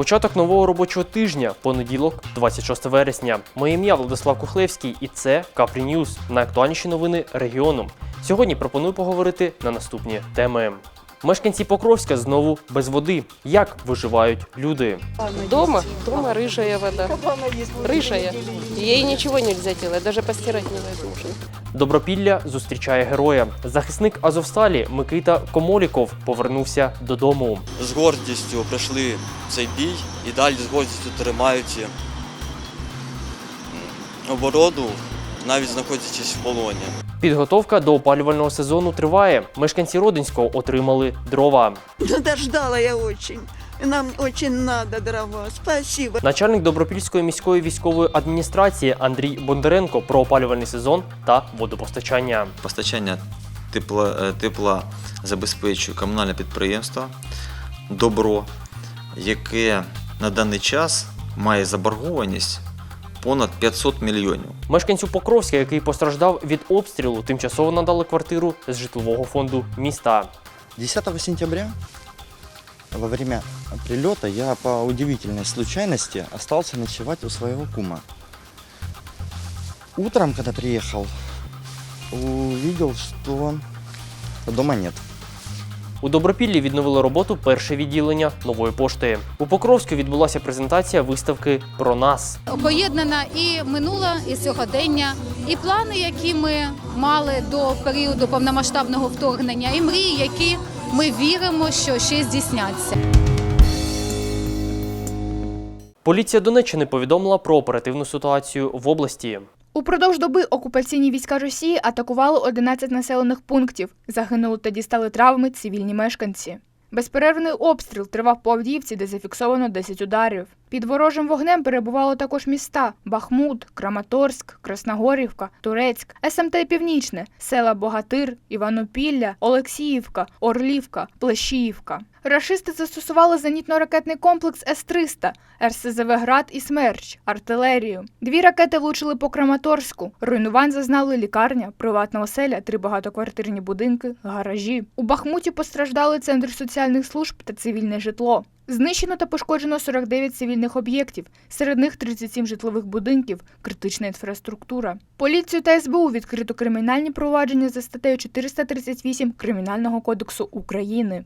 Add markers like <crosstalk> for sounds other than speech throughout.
Початок нового робочого тижня, понеділок, 26 вересня. Моє ім'я Владислав Кухлевський, і це Капрі Ньюз. Найактуальніші новини регіону. Сьогодні пропоную поговорити на наступні теми. Мешканці Покровська знову без води. Як виживають люди? Дома, дома рыжая вода. Рыжая. Ей ничего нельзя делать, даже постирать невозможно. Добропілля зустрічає героя. Захисник Азовсталі Микита Комоліков повернувся додому. з гордістю пройшли цей бій і далі з гордістю тримають м, оборону, навіть знаходячись в полоні. Підготовка до опалювального сезону триває. Мешканці Родинського отримали дрова. Дождала я очень. Нам очень надо дрова. Спасибо. Начальник Добропільської міської військової адміністрації Андрій Бондаренко про опалювальний сезон та водопостачання. Постачання тепла, е, тепла забезпечує комунальне підприємство Добро, яке на даний час має заборгованість понад 500 мільйонів. Мешканцю Покровська, який постраждав від обстрілу, тимчасово надали квартиру з житлового фонду міста. 10 сентября во время прилета я по удивительной случайности остался ночевать у своего кума. Утром, когда приехал, увидел, что дома нет. У Добропіллі відновили роботу перше відділення нової пошти. У Покровську відбулася презентація виставки про нас. поєднана і минуле, і сьогодення, і плани, які ми мали до періоду повномасштабного вторгнення, і мрії, які ми віримо, що ще здійсняться. Поліція Донеччини повідомила про оперативну ситуацію в області. Упродовж доби окупаційні війська Росії атакували 11 населених пунктів. Загинули та дістали травми цивільні мешканці. Безперервний обстріл тривав по Авдіївці, де зафіксовано 10 ударів. Під ворожим вогнем перебували також міста Бахмут, Краматорськ, Красногорівка, Турецьк, СМТ Північне, села Богатир, Іванопілля, Олексіївка, Орлівка, Плещіївка. Рашисти застосували зенітно-ракетний комплекс С-300, РСЗВ «Град» і «Смерч», артилерію. Дві ракети влучили по Краматорську. Руйнувань зазнали лікарня, приватна оселя, три багатоквартирні будинки, гаражі. У Бахмуті постраждали центр соціальних служб та цивільне житло. Знищено та пошкоджено 49 цивільних об'єктів, серед них 37 житлових будинків, критична інфраструктура. Поліцію та СБУ відкрито кримінальні провадження за статтею 438 Кримінального кодексу України.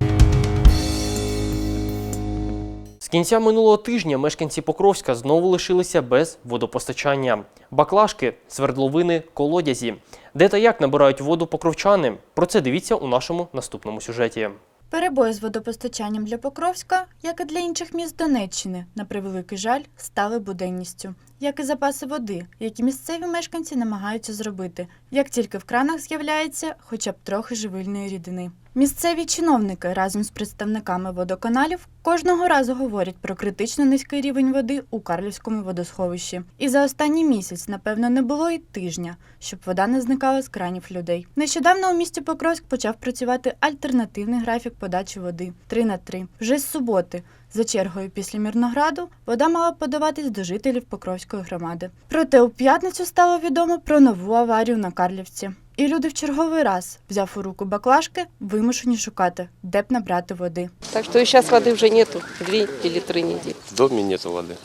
Кінця минулого тижня мешканці Покровська знову лишилися без водопостачання. Баклажки, свердловини, колодязі. Де та як набирають воду покровчани? Про це дивіться у нашому наступному сюжеті. Перебої з водопостачанням для Покровська, як і для інших міст Донеччини, на превеликий жаль, стали буденністю, як і запаси води, які місцеві мешканці намагаються зробити, як тільки в кранах з'являється хоча б трохи живильної рідини. Місцеві чиновники разом з представниками водоканалів кожного разу говорять про критично низький рівень води у Карлівському водосховищі. І за останній місяць, напевно, не було і тижня, щоб вода не зникала з кранів людей. Нещодавно у місті Покровськ почав працювати альтернативний графік подачі води 3 на 3. Вже з суботи. За чергою після Мірнограду вода мала подаватись до жителів Покровської громади. Проте у п'ятницю стало відомо про нову аварію на Карлівці. І люди в черговий раз, взяв у руку баклажки, вимушені шукати, де б набрати води. Так что и сейчас воды уже нету, две или три недели. В доме нету воды.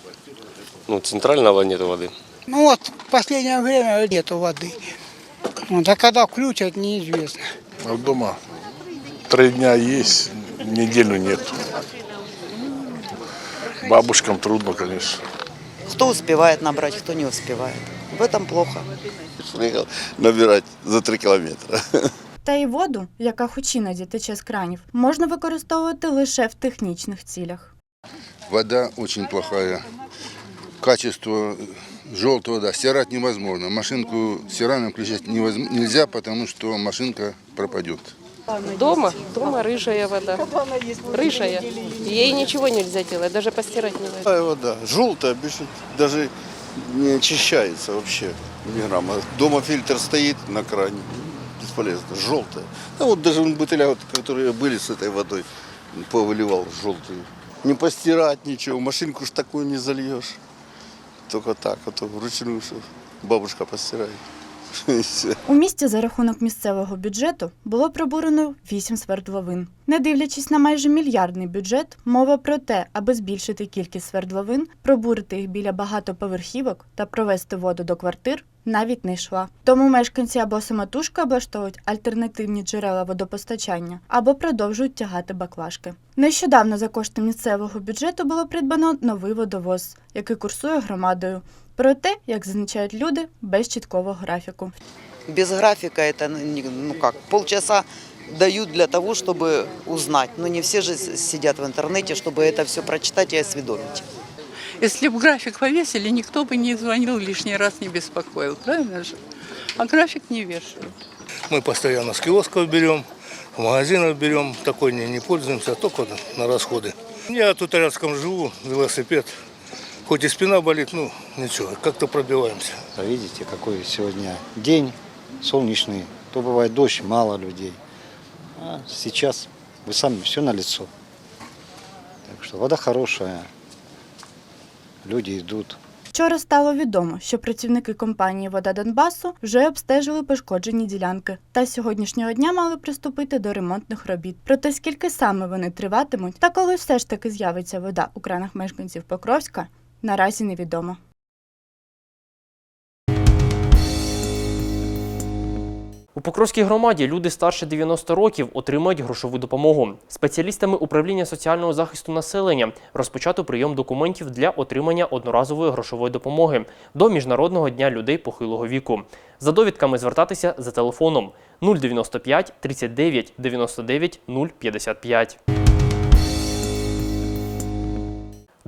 Ну, центрального нету воды. Ну вот, в последнее время нету воды. Вот, а когда включат, неизвестно. А дома три дня есть, неделю нет. Бабушкам трудно, конечно. Кто успевает набрать, кто не успевает. В этом плохо. Приехал набирать за три километра. Та й воду, яка хоч іноді тече з кранів, можна використовувати лише в технічних цілях. Вода очень плохая. Качество желтая вода. Стирать невозможно. Машинку стираем включать нельзя, потому что машинка пропадет. Дома, дома рыжая вода. <laughs> Рыжая. Ей ничего нельзя делать, даже постирать невозможно. вода желтая, даже не очищается вообще ни грамма. Дома фильтр стоит на кране. Бесполезно, желтая. А вот даже бутыля, вот, которые были с этой водой, повыливал желтую. Не постирать ничего, машинку ж такую не зальешь. Только так, а то вручную, бабушка постирает. <laughs> У місті за рахунок місцевого бюджету було пробурено 8 свердловин. Не дивлячись на майже мільярдний бюджет, мова про те, аби збільшити кількість свердловин, пробурити їх біля багатоповерхівок та провести воду до квартир, навіть не йшла. Тому мешканці або самотужки облаштовують альтернативні джерела водопостачання, або продовжують тягати баклажки. Нещодавно за кошти місцевого бюджету було придбано новий водовоз, який курсує громадою. Про те, як зазначають люди, без чіткого графіку. Без графика это, ну, не- ну как, полчаса дают для того, чтобы узнать. Но не все же с- сидят в интернете, чтобы это все прочитать и осведомить. Если бы график повесили, никто бы не звонил лишний раз, не беспокоил, правильно же? А график не вешают. Мы постоянно с киосков берем, в магазинах берем, такой не, не пользуемся, только на расходы. Я тут рядом живу, велосипед. Хоть и спина болит, ну ничего, как-то пробиваемся. Видите, какой сегодня день солнечный. То бывает дождь, мало людей. А сейчас вы сами все на лицо. Так что вода хорошая, люди идут. Вчора стало відомо, що працівники компанії Вода Донбасу вже обстежили пошкоджені ділянки та з сьогоднішнього дня мали приступити до ремонтних робіт. Проте скільки саме вони триватимуть та коли все ж таки з'явиться вода у кранах мешканців Покровська, наразі невідомо. У Покровській громаді люди старше 90 років отримають грошову допомогу. Спеціалістами управління соціального захисту населення розпочато прийом документів для отримання одноразової грошової допомоги до Міжнародного дня людей похилого віку. За довідками звертатися за телефоном 095 39 99 055.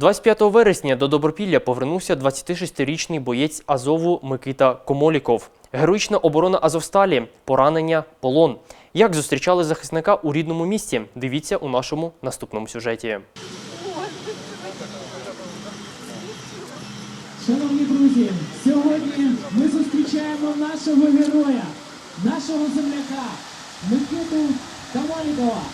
25 вересня до Добропілля повернувся 26-річний боєць Азову Микита Комоліков. Героїчна оборона Азовсталі, поранення, полон. Як зустрічали захисника у рідному місті? Дивіться у нашому наступному сюжеті. Шановні друзі, сьогодні ми зустрічаємо нашого героя, нашого земляка Микиту.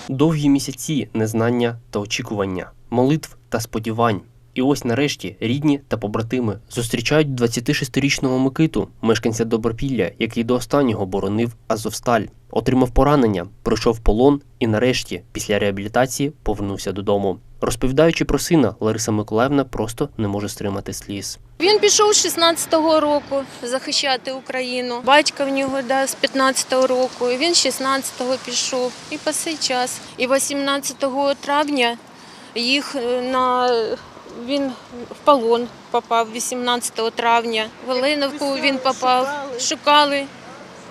Довгі місяці незнання та очікування, молитв та сподівань. І ось нарешті рідні та побратими зустрічають 26-річного Микиту, мешканця Добропілля, який до останнього боронив Азовсталь, отримав поранення, пройшов полон і нарешті, після реабілітації, повернувся додому. Розповідаючи про сина, Лариса Миколаївна просто не може стримати сліз. Він пішов з 16-го року захищати Україну. Батько в нього да, з 15-го року. Він з 16-го пішов. І по цей час. І 18 травня їх е, на він в полон попав 18 травня. В Оленовку він попав. Шукали.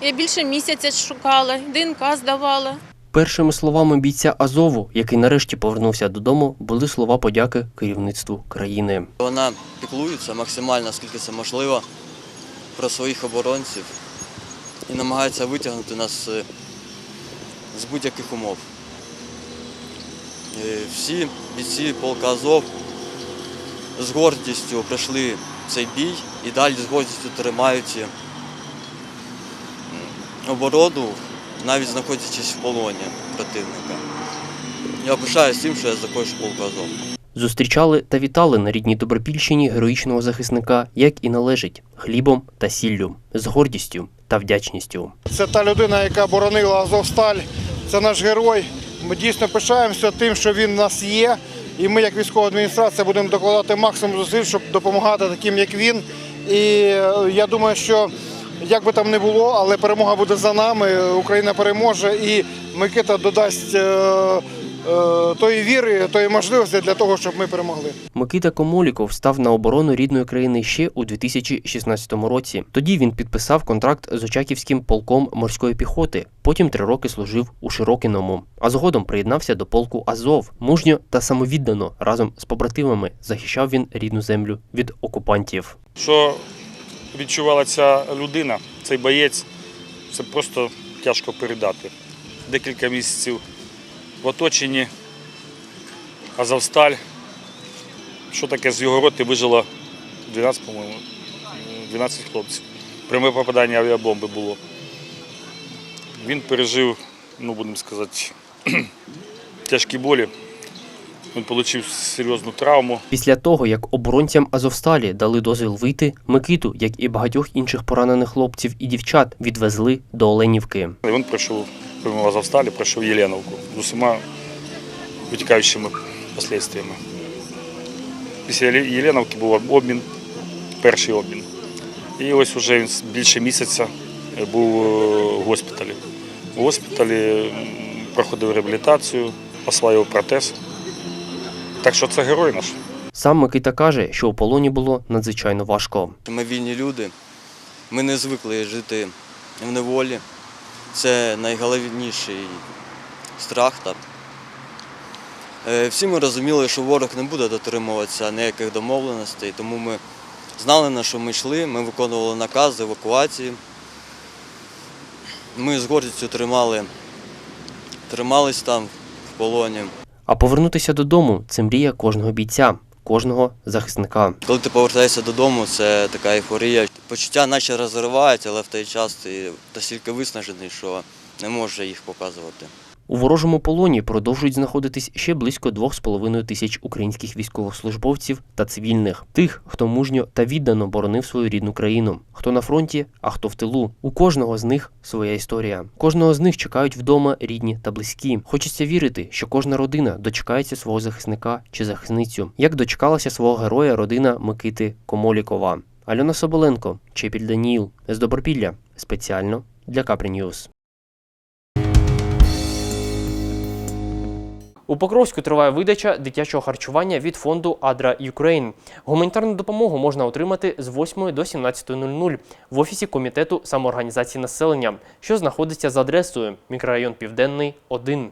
Я більше місяця шукала, ДНК здавала. Першими словами бійця Азову, який нарешті повернувся додому, були слова подяки керівництву країни. Вона піклується максимально, скільки це можливо, про своїх оборонців і намагається витягнути нас е, з будь-яких умов. Е, Всі бійці полка Азов з гордістю пройшли цей бій і далі з гордістю тримають м, оборону, навіть знаходячись в полоні противника. Я пишаюсь тим, що я також полку Азов. Зустрічали та вітали на рідній Добропільщині героїчного захисника, як і належить, хлібом та сіллю, з гордістю та вдячністю. Це та людина, яка боронила Азовсталь. Це наш герой. Ми дійсно пишаємося тим, що він в нас є. І ми, як військова адміністрація, будемо докладати максимум зусиль, щоб допомагати таким, як він. І е, я думаю, що як би там не було, але перемога буде за нами. Україна переможе, і Микита додасть е, е, тої віри, тої можливості для того, щоб ми перемогли. Микита Комоліков став на оборону рідної країни ще у 2016 році. Тоді він підписав контракт з Очаківським полком морської піхоти. Потім три роки служив у Широкиному, а згодом приєднався до полку Азов. Мужньо та самовіддано разом з побратимами захищав він рідну землю від окупантів. Що відчувала ця людина, цей боєць, це просто тяжко передати. Декілька місяців в оточенні Азовсталь. Що таке з його роти вижило 12, по-моєму, 12 хлопців. Пряме попадання авіабомби було. Він пережив, ну будемо сказати, <clears throat> тяжкі болі. Він отримав серйозну травму. Після того, як оборонцям Азовсталі дали дозвіл вийти, Микиту, як і багатьох інших поранених хлопців і дівчат, відвезли до Оленівки. Він пройшов, помимо Азовсталі, пройшов Єленовку з усіма витікаючими послідствиями. Після Єленовки був обмін, перший обмін. І ось уже він більше місяця був е, в госпіталі. В госпіталі проходив реабілітацію, освоював протез. Так що це герой наш. Сам Микита каже, що у полоні було надзвичайно важко. Ми вільні люди, ми не звикли жити в неволі. Це найголовніший страх. Так. Е, Всі ми розуміли, що ворог не буде дотримуватися ніяких домовленостей, тому ми знали, на що ми йшли, ми виконували накази евакуації. Ми з гордістю тримали, тримались там в полоні. А повернутися додому це мрія кожного бійця, кожного захисника. Коли ти повертаєшся додому, це така ейфорія. Почуття наче розривається, але в той час ти настільки виснажений, що не можеш їх показувати. У ворожому полоні продовжують знаходитись ще близько 2,5 тисяч українських військовослужбовців та цивільних, тих, хто мужньо та віддано боронив свою рідну країну, хто на фронті, а хто в тилу. У кожного з них своя історія. Кожного з них чекають вдома рідні та близькі. Хочеться вірити, що кожна родина дочекається свого захисника чи захисницю, як дочекалася свого героя родина Микити Комолікова. Альона Соболенко, Чепіль Даніїл з Добропілля спеціально для Капрі Ньюс. У Покровську триває видача дитячого харчування від фонду Адра Юкрейн. Гуманітарну допомогу можна отримати з 8 до 17.00 в офісі комітету самоорганізації населення, що знаходиться за адресою мікрорайон Південний 1.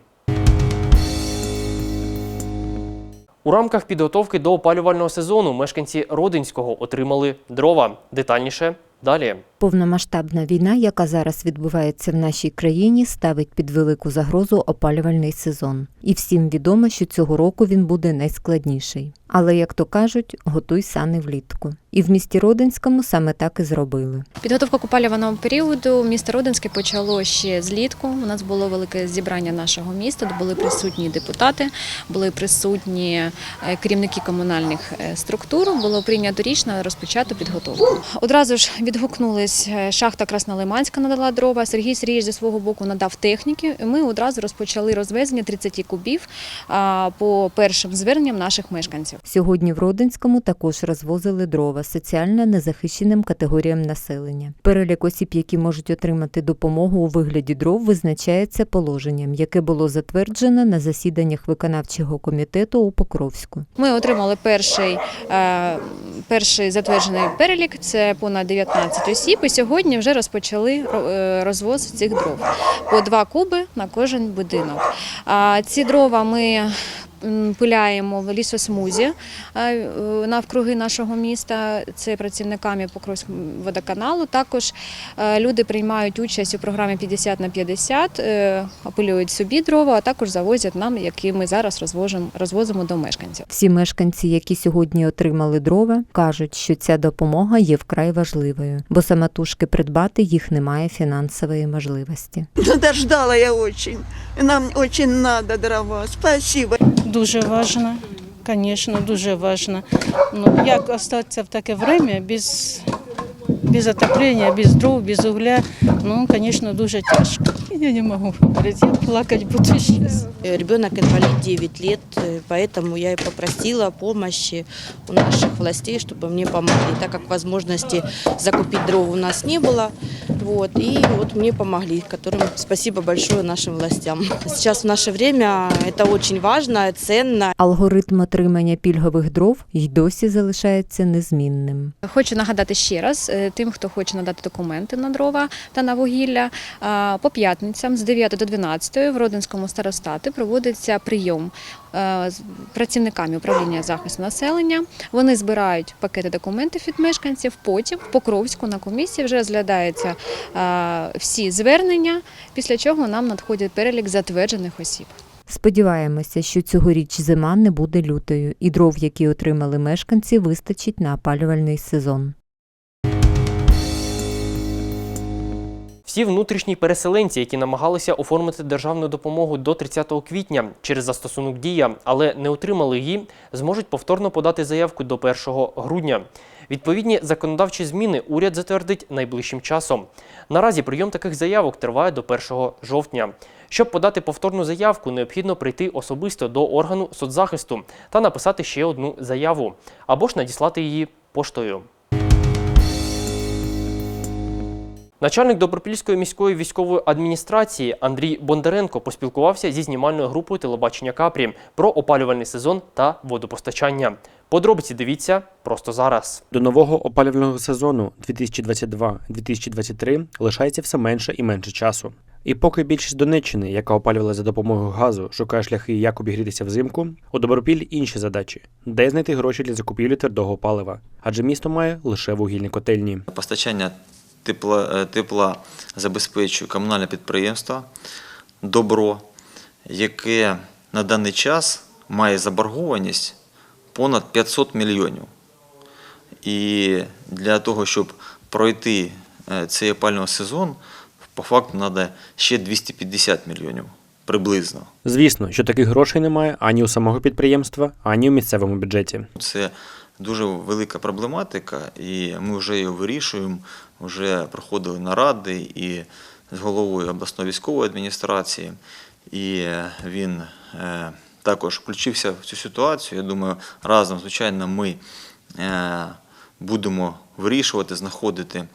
У рамках підготовки до опалювального сезону мешканці Родинського отримали дрова. Детальніше далі. Повномасштабна війна, яка зараз відбувається в нашій країні, ставить під велику загрозу опалювальний сезон. І всім відомо, що цього року він буде найскладніший. Але, як то кажуть, готуй сани влітку. І в місті Родинському саме так і зробили. Підготовка к опалювальному періоду місто Родинське почало ще злітку. У нас було велике зібрання нашого міста, де були присутні депутати, були присутні е, керівники комунальних е, структур. Було прийнято рішення розпочати підготовку. Одразу ж відгукнулись е, шахта Краснолиманська надала дрова. Сергій Сергійович зі свого боку надав техніки. І Ми одразу розпочали розвезення 30 кубів по першим зверненням наших мешканців. Сьогодні в Родинському також розвозили дрова соціально незахищеним категоріям населення. Перелік осіб, які можуть отримати допомогу у вигляді дров, визначається положенням, яке було затверджено на засіданнях виконавчого комітету у Покровську. Ми отримали перший, е, перший затверджений перелік, це понад 19 осіб, і сьогодні вже розпочали е, розвоз цих дров. По два куби на кожен будинок. А ці дрова ми пиляємо в лісосмузі е, навкруги нашого міста. Це працівниками Покровського водоканалу. Також е, люди приймають участь у програмі 50 на 50, е, опилюють собі дрова, а також завозять нам, які ми зараз розвозимо, розвозимо до мешканців. Всі мешканці, які сьогодні отримали дрова, кажуть, що ця допомога є вкрай важливою, бо самотужки придбати їх немає фінансової можливості. <laughs> Дождала я очень. Нам очень надо дрова. Спасибо. Дуже важно, звісно, дуже важно. Ну, як остатися в таке время без, без отоплення, без дров, без угля, ну, звісно, дуже тяжко. Я не можу говорити, я плакати буду зараз. Ребенок инвалид 9 лет, э, поэтому я и попросила помощи у наших властей, чтобы мне помогли, так как возможности закупить дров у нас не было. Вот, и вот мне помогли, которым спасибо большое нашим властям. Сейчас в наше время это очень важно, ценно. Алгоритм отримання пільгових дров й досі залишається незмінним. Хочу нагадати ще раз е, тим, хто хоче надати документи на дрова та на вугілля. По п'ятницям з 9 до 12 в Родинському старостаті проводиться прийом е, з працівниками управління захисту населення. Вони збирають пакети документів від мешканців. Потім в Покровську на комісії вже розглядаються е, всі звернення, після чого нам надходить перелік затверджених осіб. Сподіваємося, що цьогоріч зима не буде лютою, і дров, які отримали мешканці, вистачить на опалювальний сезон. Всі внутрішні переселенці, які намагалися оформити державну допомогу до 30 квітня через застосунок дія, але не отримали її, зможуть повторно подати заявку до 1 грудня. Відповідні законодавчі зміни уряд затвердить найближчим часом. Наразі прийом таких заявок триває до 1 жовтня. Щоб подати повторну заявку, необхідно прийти особисто до органу соцзахисту та написати ще одну заяву або ж надіслати її поштою. Начальник Добропільської міської військової адміністрації Андрій Бондаренко поспілкувався зі знімальною групою телебачення Капрі про опалювальний сезон та водопостачання. Подробиці дивіться просто зараз. До нового опалювального сезону 2022-2023 лишається все менше і менше часу. І поки більшість Донеччини, яка опалювала за допомогою газу, шукає шляхи, як обігрітися взимку, у Добропіль інші задачі: де знайти гроші для закупівлі твердого палива, адже місто має лише вугільні котельні. Постачання тепла, е, тепла забезпечує комунальне підприємство Добро, яке на даний час має заборгованість понад 500 мільйонів. І для того, щоб пройти е, цей опалювальний сезон, по факту треба ще 250 мільйонів приблизно. Звісно, що таких грошей немає ані у самого підприємства, ані у місцевому бюджеті. Це дуже велика проблематика, і ми вже її вирішуємо. Вже проходили наради і з головою обласної військової адміністрації, і він е, також включився в цю ситуацію. Я думаю, разом, звичайно, ми е, будемо вирішувати, знаходити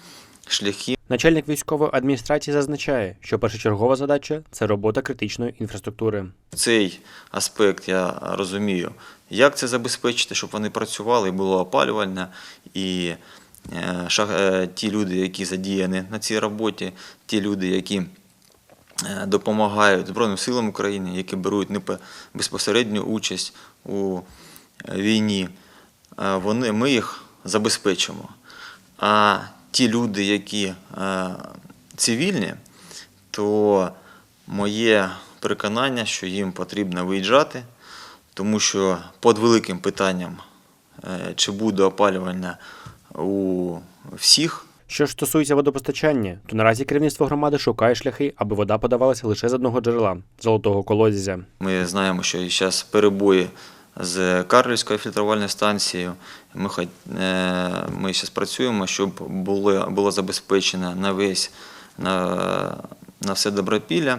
шляхи. Начальник військової адміністрації зазначає, що першочергова задача це робота критичної інфраструктури. Цей аспект я розумію, як це забезпечити, щоб вони працювали і було опалювальне, і ті люди, які задіяні на цій роботі, ті люди, які е, допомагають Збройним силам України, які беруть безпосередню участь у е, війні, е, вони, ми їх забезпечимо. А ті люди, які е, цивільні, то моє переконання, що їм потрібно виїжджати, тому що під великим питанням, е, чи буде опалювання у всіх, Що ж стосується водопостачання, то наразі керівництво громади шукає шляхи, аби вода подавалася лише з одного джерела золотого колодязя. ми знаємо, що зараз перебої з Карлівською фільтрувальною станцією. Ми, е, ми зараз працюємо, щоб було, було забезпечено на весь на, на все добропілля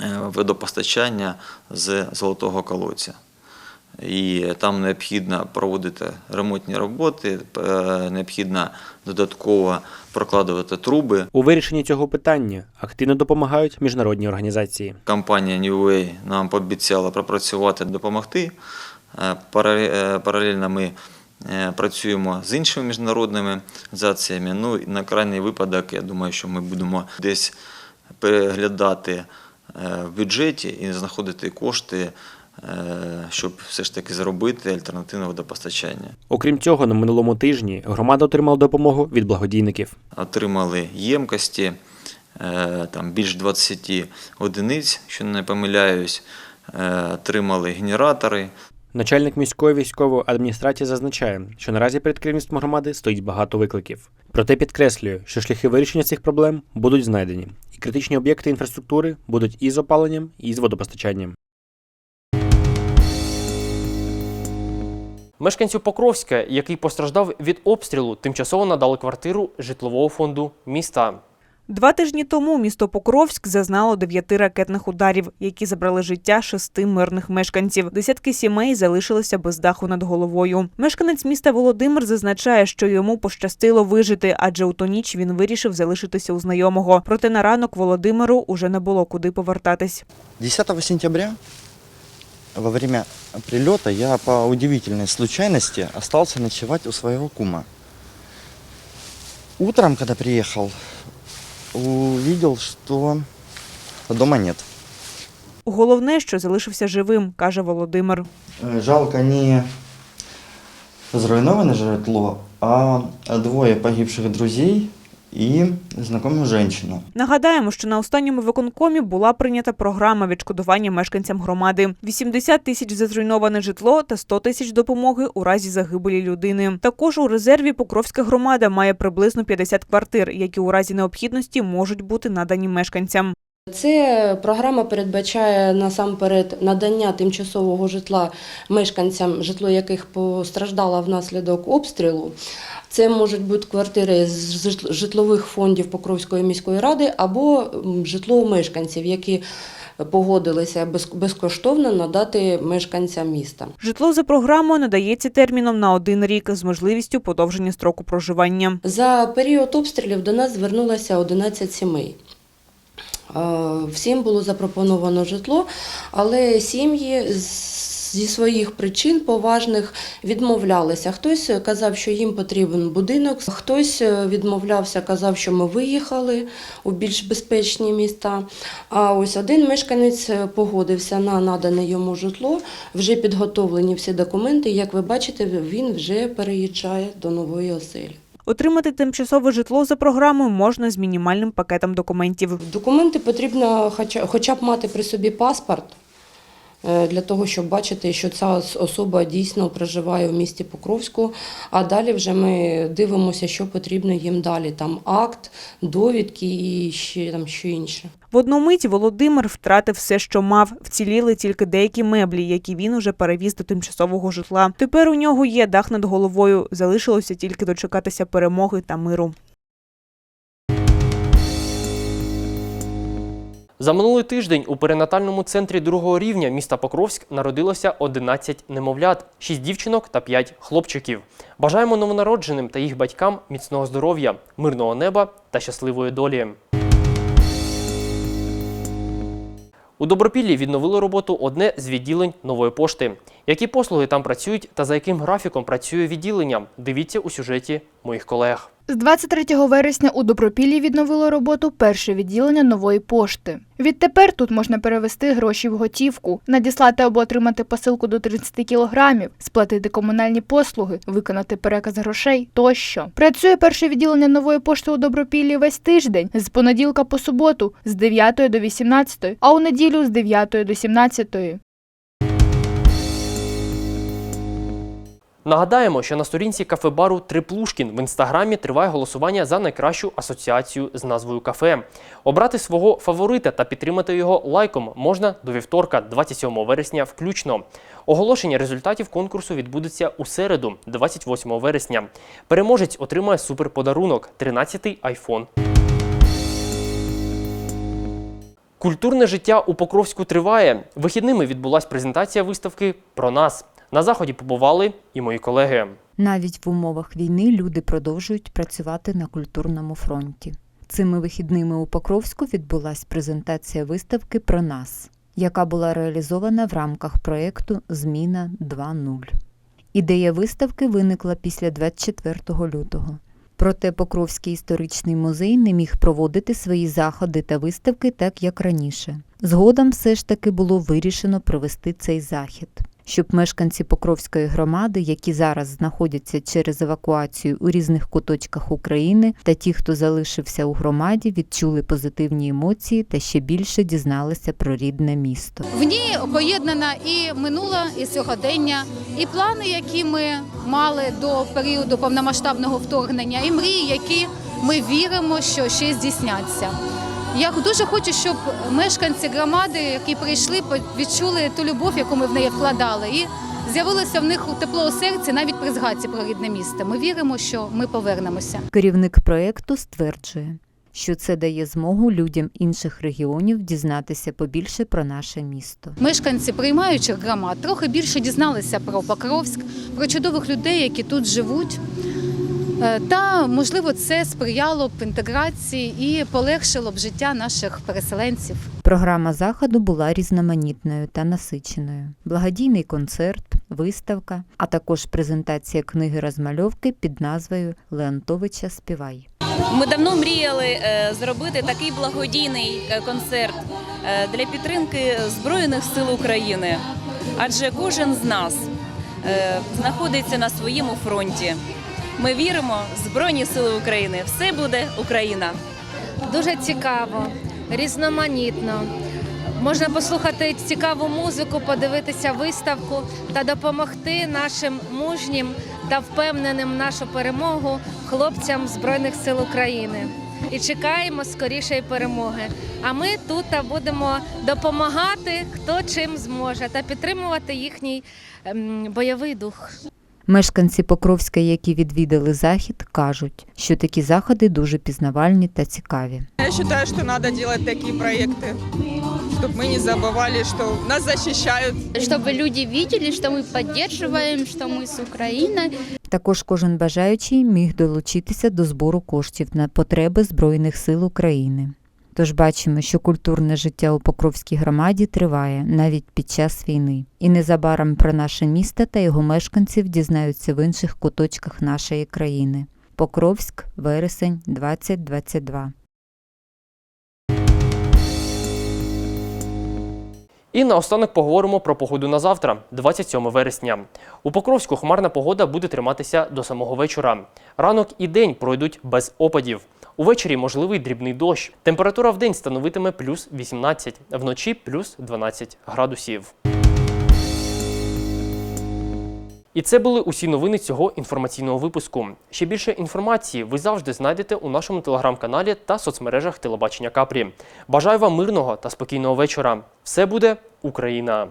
е, водопостачання з золотого колодця. І там необхідно проводити ремонтні роботи, е, необхідно додатково прокладувати труби. У вирішенні цього питання активно допомагають міжнародні організації. Компанія New Way нам пообіцяла пропрацювати, допомогти. Е, е, Паралельно ми працюємо з іншими міжнародними організаціями. Ну і на крайній випадок, я думаю, що ми будемо десь переглядати в бюджеті і знаходити кошти, щоб все ж таки зробити альтернативне водопостачання. Окрім цього, на минулому тижні громада отримала допомогу від благодійників. отримали ємкості, е, там більш 20 одиниць, якщо не помиляюсь, е, отримали генератори. Начальник міської військової адміністрації зазначає, що наразі перед керівництвом громади стоїть багато викликів. Проте підкреслює, що шляхи вирішення цих проблем будуть знайдені, і критичні об'єкти інфраструктури будуть і з опаленням, і з водопостачанням. Мешканцю Покровська, який постраждав від обстрілу, тимчасово надали квартиру житлового фонду міста. Два тижні тому місто Покровськ зазнало дев'яти ракетних ударів, які забрали життя шести мирних мешканців. Десятки сімей залишилися без даху над головою. Мешканець міста Володимир зазначає, що йому пощастило вижити, адже у ту ніч він вирішив залишитися у знайомого. Проте на ранок Володимиру уже не було куди повертатись. 10 сентября во время прилета я по удивительной случайности остался ночевать у своего кума. Утром, когда приехал, увидел, что дома нет. Головне, що залишився живим, каже Володимир. Э, Жалко не зруйноване житло, а двое погибших друзей и знакомую женщину. Нагадаємо, що на останньому виконкомі була прийнята програма відшкодування мешканцям громади: 80 тисяч за зруйноване житло та 100 тисяч допомоги у разі загибелі людини. Також у резерві Покровська громада має приблизно 50 квартир, які у разі необхідності можуть бути надані мешканцям. Це програма передбачає насамперед надання тимчасового житла мешканцям, житло яких постраждало внаслідок обстрілу. Це можуть бути квартири з житлових фондів Покровської міської ради або житло мешканців, які погодилися без- безкоштовно надати мешканцям міста. Житло за програмою надається терміном на один рік з можливістю подовження строку проживання. За період обстрілів до нас звернулося 11 сімей. Е, Всім було запропоновано житло, але сім'ї зі своїх причин поважних відмовлялися. Хтось казав, що їм потрібен будинок, хтось е, відмовлявся, казав, що ми виїхали у більш безпечні міста. А ось один мешканець е, погодився на надане йому житло, вже підготовлені всі документи. Як ви бачите, він вже переїжджає до нової оселі. Отримати тимчасове житло за програмою можна з мінімальним пакетом документів. Документи потрібно хоча, б мати при собі паспорт для того, щоб бачити, що ця особа дійсно проживає в місті Покровську. А далі вже ми дивимося, що потрібно їм далі. Там акт, довідки і ще там що інше. В одну мить Володимир втратив все, що мав. Вціліли тільки деякі меблі, які він уже перевіз до тимчасового житла. Тепер у нього є дах над головою. Залишилося тільки дочекатися перемоги та миру. За минулий тиждень у перинатальному центрі другого рівня міста Покровськ народилося 11 немовлят, 6 дівчинок та 5 хлопчиків. Бажаємо новонародженим та їх батькам міцного здоров'я, мирного неба та щасливої долі. У Добропіллі відновили роботу одне з відділень нової пошти. Які послуги там працюють та за яким графіком працює відділення? Дивіться у сюжеті моїх колег. З 23 вересня у Добропіллі відновило роботу перше відділення нової пошти. Відтепер тут можна перевести гроші в готівку, надіслати або отримати посилку до 30 кілограмів, сплатити комунальні послуги, виконати переказ грошей тощо. Працює перше відділення нової пошти у Добропіллі весь тиждень з понеділка по суботу з 9 до 18, а у неділю з 9 до 17. Нагадаємо, що на сторінці кафе-бару Триплушкін в інстаграмі триває голосування за найкращу асоціацію з назвою кафе. Обрати свого фаворита та підтримати його лайком можна до вівторка, 27 вересня, включно. Оголошення результатів конкурсу відбудеться у середу, 28 вересня. Переможець отримає суперподарунок 13-й айфон. Культурне життя у Покровську триває. Вихідними відбулася презентація виставки про нас. На заході побували і мої колеги. Навіть в умовах війни люди продовжують працювати на культурному фронті. Цими вихідними у Покровську відбулася презентація виставки про нас, яка була реалізована в рамках проєкту Зміна 2.0. Ідея виставки виникла після 24 лютого. Проте Покровський історичний музей не міг проводити свої заходи та виставки так, як раніше. Згодом все ж таки було вирішено провести цей захід щоб мешканці Покровської громади, які зараз знаходяться через евакуацію у різних куточках України, та ті, хто залишився у громаді, відчули позитивні емоції та ще більше дізналися про рідне місто. В ній поєднана і минуле, і сьогодення, і плани, які ми мали до періоду повномасштабного вторгнення, і мрії, які ми віримо, що ще здійсняться. Я дуже хочу, щоб мешканці громади, які прийшли, відчули ту любов, яку ми в неї вкладали, і з'явилося в них тепло у серці навіть при згадці про рідне місто. Ми віримо, що ми повернемося. Керівник проєкту стверджує, що це дає змогу людям інших регіонів дізнатися побільше про наше місто. Мешканці приймаючих громад трохи більше дізналися про Покровськ, про чудових людей, які тут живуть. Е, Та можливо це сприяло б інтеграції і полегшило б життя наших переселенців. Програма заходу була різноманітною та насиченою: благодійний концерт, виставка, а також презентація книги розмальовки під назвою Леонтовича Співай. Ми давно мріяли е, зробити такий благодійний е, концерт для підтримки Збройних сил України, адже кожен з нас знаходиться на своєму фронті. Ми віримо в Збройні Сили України. Все буде Україна. Дуже цікаво, різноманітно. Можна послухати цікаву музику, подивитися виставку та допомогти нашим мужнім та впевненим нашу перемогу хлопцям Збройних сил України. І чекаємо скорішої перемоги. А ми тут будемо допомагати, хто чим зможе, та підтримувати їхній ем, бойовий дух. Мешканці Покровська, які відвідали захід, кажуть, що такі заходи дуже пізнавальні та цікаві. Я считаю, что надо делать такие проекты, чтобы мы не забывали, что нас защищают. Чтобы люди видели, что мы поддерживаем, что мы с Украиной. Також кожен бажаючий міг долучитися до збору коштів на потреби Збройних сил України. Тож бачимо, що культурне життя у Покровській громаді триває навіть під час війни. І незабаром про наше місто та його мешканців дізнаються в інших куточках нашої країни. Покровськ, вересень, 2022. І наостанок поговоримо про погоду на завтра, 27 вересня. У Покровську хмарна погода буде триматися до самого вечора. Ранок і день пройдуть без опадів. Увечері можливий дрібний дощ. Температура в день становитиме плюс 18, вночі плюс 12 градусів. І це були усі новини цього інформаційного випуску. Ще більше інформації ви завжди знайдете у нашому телеграм-каналі та соцмережах телебачення Капрі. Бажаю вам мирного та спокійного вечора. Все буде Україна!